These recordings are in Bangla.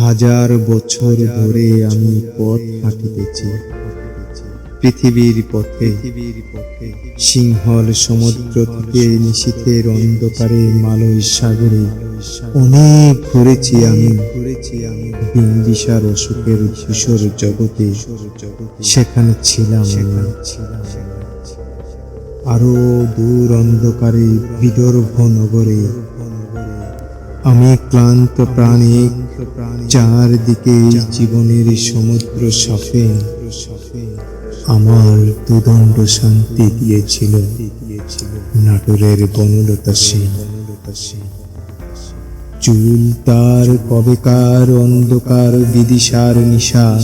হাজার বছর ধরে আমি পথ হাঁটিতেছি। পৃথিবীর পথে, সিংহল সমুদ্র থেকে নিশীথের অন্ধকারে মালয় সাগরে অনেক ঘুরেছি আমি। বিন্দিসার অসুখের ধূসর জগতে সেখানে ছিলাম আরও দূর অন্ধকারে বিদর্ভ নগরে আমি ক্লান্ত প্রাণী, চারদিকে জীবনের সমুদ্র সাফে। আমার দুদণ্ড শান্তি দিয়েছিল, নাটোরের বনলতা সিং চুল তার কবেকার, অন্ধকার, বিদিশার নিশা।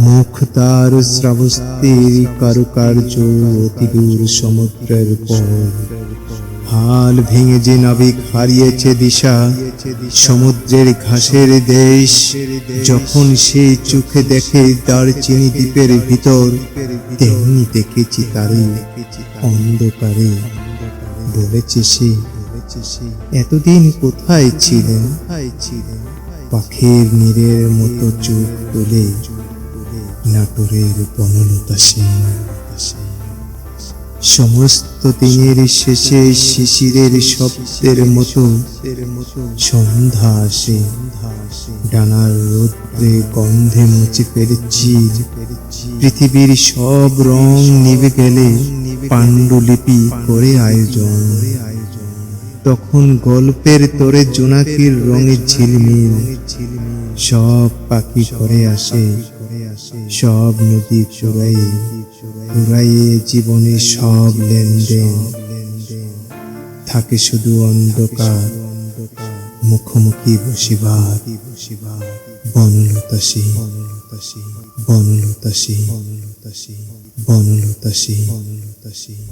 মুখ তার শ্রাবস্তির কারুকার্য, অতি দূর সমুদ্রের পর হাল ভেঙে যে নাবিক হারিয়েছে দিশা, সমুদ্রের ঘাসের দেশ, যখন সে চোখে দেখে দারচিনি দ্বীপের ভিতর, তেমনি দেখেছি তারে অন্ধকারে। বলেছে সে, এতদিন কোথায় ছিলেন? পাখির নীরের মতো চোখ তুলে নাটোরের বনলতা সিং সমস্ত দিনের শেষে শিশিরের শব্দের মতো সন্ধ্যা আসে। ডানার রৌদ্রে গন্ধে মুছে ফেলেছি পৃথিবীর সব রং নিভে গেলে পাণ্ডুলিপি করে আয়োজন। তখন গল্পের তোরে জোনাকির রঙে ঝিলমিল। সব পাখি করে আসে। সব নদী চোরাই চুরাইয়ে জীবনে সব লেনদেন। থাকে শুধু অন্ধকার, মুখোমুখি বসিবার। বনলতাসী বনলতাসী বনলতাসী বনলতাসী বনলতাসী।